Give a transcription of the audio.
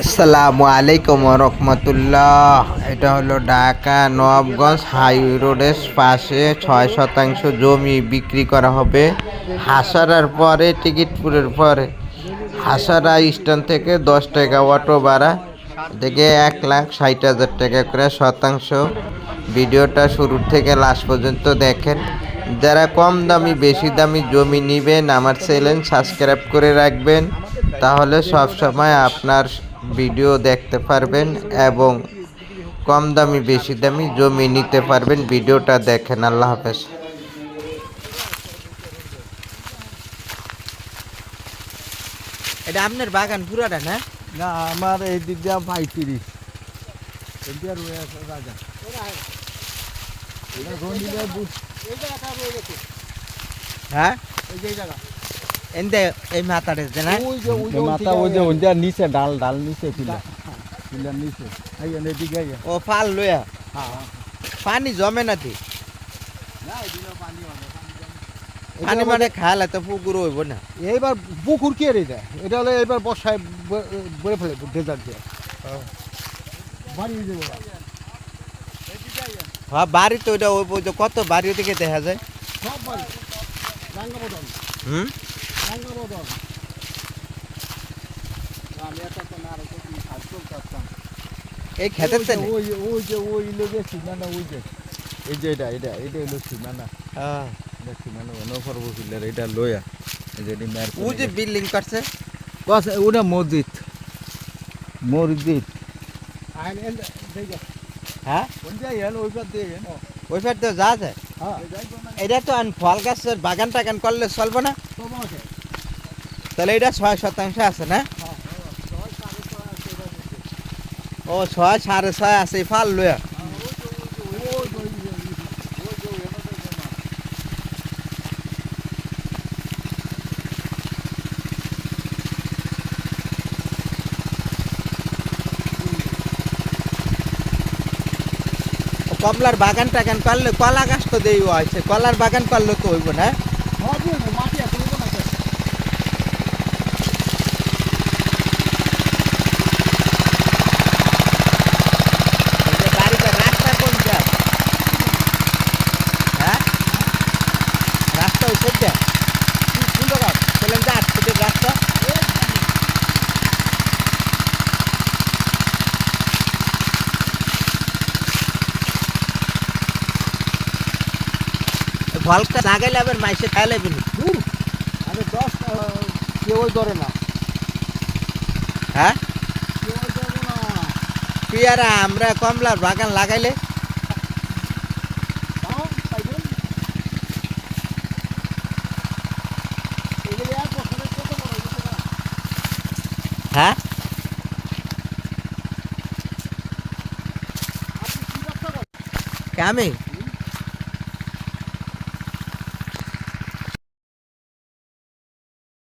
আসসালামু আলাইকুম রহমতুল্লাহ। এটা হলো ঢাকা নবগঞ্জ হাই রোডের পাশে ছয় শতাংশ জমি বিক্রি করা হবে। হাসারার পরে, টিকিটপুরের পরে। হাসারা স্ট্যান্ড থেকে দশ টাকা অটো ভাড়া থেকে এক লাখ ষাট হাজার টাকা করে শতাংশ। ভিডিওটা শুরু থেকে লাস্ট পর্যন্ত দেখেন। যারা কম দামি, বেশি দামি জমি নেবেন, আমার চ্যানেল সাবস্ক্রাইব করে রাখবেন। তাহলে সব সময় আপনার ভিডিও দেখতে পারবেন এবং কম দামি বেশি দামি জমি নিতে পারবেন। ভিডিওটা দেখেন আল্লাহ হাফেজ। এটা আপনার বাগান পুরাটা না? না আমার এই দিক দিয়ে পঁয়ত্রিশ রয়ে আছে এটা হ্যাঁ? এই যে জায়গা। এনতে এই মাথাটা যে না ওই যে ওই যে মাথা ওই যে নিচে ডাল ডাল নিচে পিলা পিলার নিচে এই এদিকে ও ফাল হ্যাঁ, হ্যাঁ। পানি জমে না, এদিকে পানি মানে খালে তো পুকুর হইব না এইবার পুকুর কে রে এটা এটা হলে এবার বর্ষায় ব- ফেলে ডেজার্ট দিয়ে হ্যাঁ বাড়ি তো ওইটা ওই ওই কত বাড়ি থেকে দেখা যায় সব বাড়ি রাঙ্গা বদল হুম বদল আমি একটা তো না রেখে তুমি কাজ পারতাম এই খেতের ওই তো যে- ওই ওই যে ওই লোকের সীমানা ওই যে। এই যে এটা এটা এটা হলো সীমানা হ্যাঁ। এটা সীমানা নফর বসিলের এটা লয়া। এই যে এটি মার ও যে বিল্ডিং করছে বাস ওটা মসজিদ। মসজিদ। হ্যাঁ? ওই ওই তো যা যায়? হ্যাঁ। এটা তো আন ফল গাছের বাগান টাগান করলে চলবে না? তাহলে এটা ছয় শতাংশ আছে না? ও, ছয় সাড়ে ছয় আছে ফাল কমলার বাগান টাগান করলে কলা গাছ তো দেই হয়েছে কলার বাগান করলে তো হইব না? মাটি আছে ওই বানাইছে। এই যে বাড়িতে রাস্তা কোনটা হ্যাঁ রাস্তা ওই সাইডটা কোন জায়গা? চলেন যা আটকে রাস্তা ফলটা লাগাইলে আবার মাইসে খাই লাগবে নি দূর। আরে দশ কেউই ধরে না। হ্যাঁ? না। আমরা কমলার বাগান লাগাইলে? হ্যাঁ? কে আমি?